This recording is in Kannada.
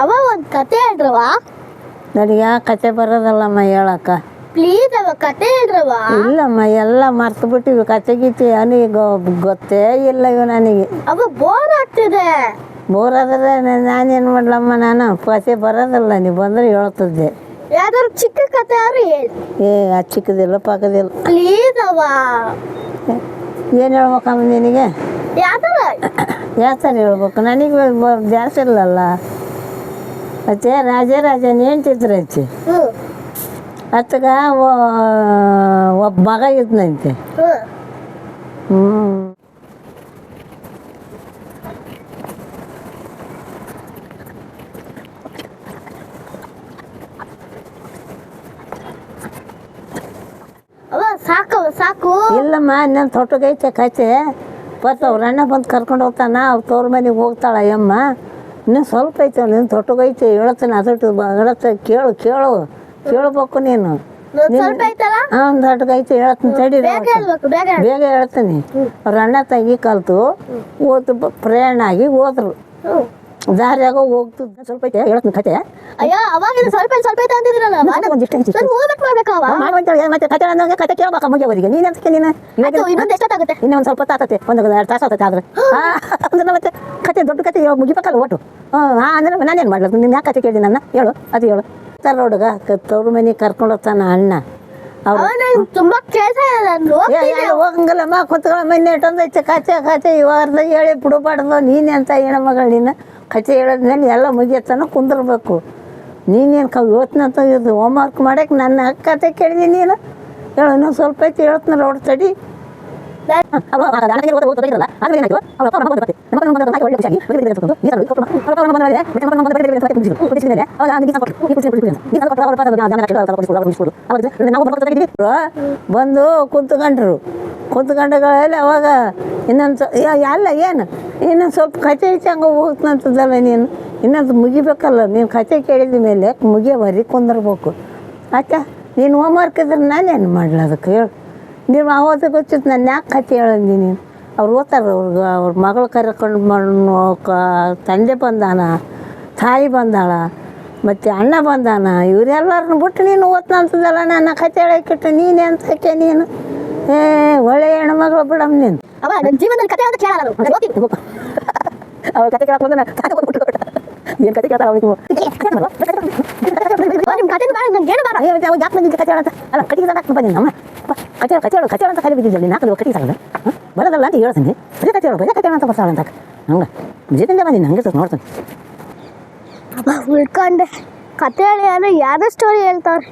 ಅವ ಒಂದು ಕತೆ ಹೇಳ್ರವ ನನಗೆ ಯಾವ ಕತೆ ಬರೋದಲ್ಲಮ್ಮ ಹೇಳಕ್ಕ. ಪ್ಲೀಸ್ ಅವ ಕತೆ ಹೇಳ್ರವ ಇಲ್ಲಮ್ಮ ಎಲ್ಲ ಮರ್ತು ಬಿಟ್ಟಿವಿ. ಕತೆ ಗೀತೆ ನನಗೆ ಗೊತ್ತೇ ಇಲ್ಲ ಇವು ನನಗೆ. ಅವ ಬೋರ್ ಆಗ್ತಿದೆ. ಬೋರ್ ಆದರೆ ನಾನೇನು ಮಾಡ್ಲಮ್ಮ ನಾನು? ಕತೆ ಬರೋದಲ್ಲ ನೀವು ಬಂದ್ರೆ ಹೇಳ್ತಿದ್ದೆ. ಯಾವ್ದಾದ್ರು ಚಿಕ್ಕ ಕತೆ ಆದ್ರೂ ಹೇಳಿ. ಏ ಆ ಚಿಕ್ಕದಿಲ್ಲ ಪಕ್ಕದಿಲ್ಲ. ಪ್ಲೀಸ್ ಅವ. ಏನು ಹೇಳ್ಬೇಕಮ್ಮ ನಿನಗೆ? ಯಾವ್ದಾರ? ಯಾವ ಥರ ಹೇಳ್ಬೇಕು? ನನಗೆ ಜಾಸ್ತಿ ಇಲ್ಲಲ್ಲ ಮತ್ತೆ ರಾಜ ರಾಜನ ಹೇಳ್ತಿದ್ರು ಹಚ್ಚಿ ಹ್ಮ್ ಅತ್ತಗ ಒಬ್ಬ ಮಗ ಇದ್ನಂತೆ. ಹ್ಞೂ ಸಾಕವ ಸಾಕು ಇಲ್ಲಮ್ಮ ನನ್ನ ತೊಟ್ಟಗೈತೆ ಕತೆ. ಬಟ್ ಅವ್ರ ಅಣ್ಣ ಬಂದು ಕರ್ಕೊಂಡು ಹೋಗ್ತಾನ ಅವ್ರ ತೋರ್ ಮನೆಗೆ ಹೋಗ್ತಾಳ ಅಯ್ಯಮ್ಮ ಇನ್ನೂ ಸ್ವಲ್ಪ ಐತೆ ನಿನ್ನ ತೊಟ್ಟಗೈತೆ ಹೇಳ್ತೀನಿ ಅದಟ್ಟು ಹೇಳತ್ತೆ ಕೇಳು ಕೇಳು ಕೇಳ್ಬೇಕು ನೀನು. ಹಾಂ ಐತೆ ಹೇಳ್ತೀನಿ ತಡಿ ಬೇಗ ಹೇಳ್ತೀನಿ. ಅವ್ರ ಅಣ್ಣ ತಂಗಿ ಕಲ್ತು ಓದ್ ಪ್ರಯಾಣ ಆಗಿ ಹೋದ್ರು. ದಾರಿಯಾಗ ಹೋಗ್ತು. ಸ್ವಲ್ಪ ಐತೆ ಹೇಳ್ತೀನಿ ಕತೆ. ಅಯ್ಯೋ ಅವಾಗಿಂದ ಸ್ವಲ್ಪ ಸ್ವಲ್ಪ ಐತೆ ಅಂದಿದ್ರಲ್ಲ ಒಂದಿಷ್ಟು ಮತ್ತೆ ಕತೆ ಅನ್ನೋಂಗೆ ಕತೆ ಕೇಳ್ಬೇಕ ಮುಗಿಯವರಿಗೆ ನೀನು ಅಂತಕ್ಕೆ ನೀನು? ಇನ್ನೊಂದು ಅದು ಇನ್ನೊಂದು ಸ್ವಲ್ಪ ತಾತತೆ ಒಂದು ಎರಡು ತಾಸು ಆತತೆ ಆದ್ರೆ. ಅಂದ್ರೆ ಮತ್ತೆ ಕತೆ ದೊಡ್ಡ ಕತೆ ಹೇಳೋ ಮುಗಿಬೇಕಲ್ಲ ಒಟ್ಟು ಹಾಂ ಅಂದ್ರೆ ನಾನೇನು ಮಾಡ್ಲದು ನಿನ್ನ ಯಾಕೆ ಕತೆ ಕೇಳಿದೆ ನನ್ನ? ಹೇಳು ಅದು ಹೇಳು. ಸರ್ ಹುಡುಗ ತವ್ರ ಮನೆ ಕರ್ಕೊಂಡು ಹೋಗ್ತಾನ ಅಣ್ಣ. ಅವ್ರು ತುಂಬಾ ಕೆಲಸ ಹೋಗಂಗಿಲ್ಲಮ್ಮ ಕುತ್ಕೊಳ್ಳ ಮನೆ ಇಟ್ಟೊಂದೈತೆ ಕತೆ ಕತೆ ಇವಾರ್ದ ಹೇಳಿ ಬಿಡಬಾರ್ದು. ನೀನೆ ಅಂತ ಹೆಣ್ಮಗಳು ನೀನು ಕತೆ ಹೇಳೋದ್ಮೇಲೆ ಎಲ್ಲ ಮುಗಿಯತ್ತನ ಕುಂದಿರ್ಬೇಕು. ನೀನೇನು ಕ ಇವತ್ತಿನಂತ ಇದು ಹೋಮ್ವರ್ಕ್ ಮಾಡಕ್ಕೆ ನನ್ನ ಕತೆ ಕೇಳಿದೀನಿ ನೀನು? ಹೇಳು ಇನ್ನೊಂದು ಸ್ವಲ್ಪ ಐತಿ ಹೇಳ್ತೀನಿ ರೋಡ್ ತಡಿ. ಬಂದು ಕುಂತ್ಕೊಂಡ್ರು. ಕುಂತ್ಕೊಂಡಗಳಲ್ಲಿ ಅವಾಗ ಇನ್ನೊಂದು ಅಲ್ಲ, ಏನು? ಇನ್ನೊಂದು ಸ್ವಲ್ಪ ಕತೆ ಹಂಗೆ ಹೋಗ್ತಂತದಲ್ಲ ನೀನು. ಇನ್ನೊಂದು ಮುಗಿಬೇಕಲ್ಲ, ನೀನು ಕತೆ ಕೇಳಿದ ಮೇಲೆ ಮುಗಿಯವರಿ ಕುಂದಿರ್ಬೇಕು. ಆಯ್ತಾ? ನೀನು ಹೋಮ್ವರ್ಕ್ ಇದ್ರೆ ನಾನೇನು ಮಾಡಲ ಅದಕ್ಕೆ ಹೇಳು. ನೀವು ಆವಾಗ ಗೊತ್ತಿತ್ತು ನಾನು ಯಾಕೆ ಕತೆ ಹೇಳಂದಿ ನೀನು ಅವ್ರು ಓದ್ತಾರೆ ಅವ್ರಿಗೆ ಅವ್ರ ಮಗಳು ಕರ್ಕೊಂಡು ಮಣ್ಣು ಕ- ತಂದೆ ಬಂದಾನ ತಾಯಿ ಬಂದಾಳ ಮತ್ತು ಅಣ್ಣ ಬಂದಾನ ಇವರೆಲ್ಲರನ್ನ ಬಿಟ್ಟು ನೀನು ಓದ್ತಾ ಅಂತದಲ್ಲ ನನ್ನ ಕತೆ ಹೇಳಕ್ಕಿಟ್ಟು ನೀನೇ ಅಂತಕ್ಕೆ ನೀನು ಏ ಒಳ್ಳೆ ಹೆಣ್ಮಗಳು ಬಿಡಮ್ ನೀನು ಅವ ನನ್ನ ಜೀವನದ ಕತೆ ಅಂತ ಕೇಳಲ್ಲ. ಅವ್ರ ಕತೆ ಕೇಳಕ್ಕೆ ಬಂದ ಏನು ಕತೆ ಕೇಳ್ತಾರ ಕತೆ ಏನು ಯಾಕೆ ಬಂದಿದ್ದೆ ಕತೆ ಅಲ್ಲ ಕಟ್ಟಿಗೆ ಕತೆ ಕತೆ ಕತೆ ಅಂತ ಕರೆ ಬಿದ್ದಿದ್ದೆ ನೀನು ಹಾಕಿದ್ರು ಕಟ್ಟಿಗೆ ಸಾಕಲ್ಲ ಬರೋದಲ್ಲ ಅಂತ ಹೇಳ್ತೀನಿ ಬರೀ ಕತೆ ಬರೀ ಕತೆ ಅಂತ ಬರ್ತಾಳೆ ಅಂತ. ಹಂಗೆ. ಜೊತೆಯಿಂದ ಬಂದಿನಿ ಹಂಗೆ ಸ್ವಲ್ಪ ನೋಡ್ತೀನಿ. ಉಳ್ಕೊಂಡೆ ಕತೆ ಹೇಳಿ ಅಂದ್ರೆ ಯಾವ್ದೋ ಸ್ಟೋರಿ ಹೇಳ್ತಾವ್ರೆ.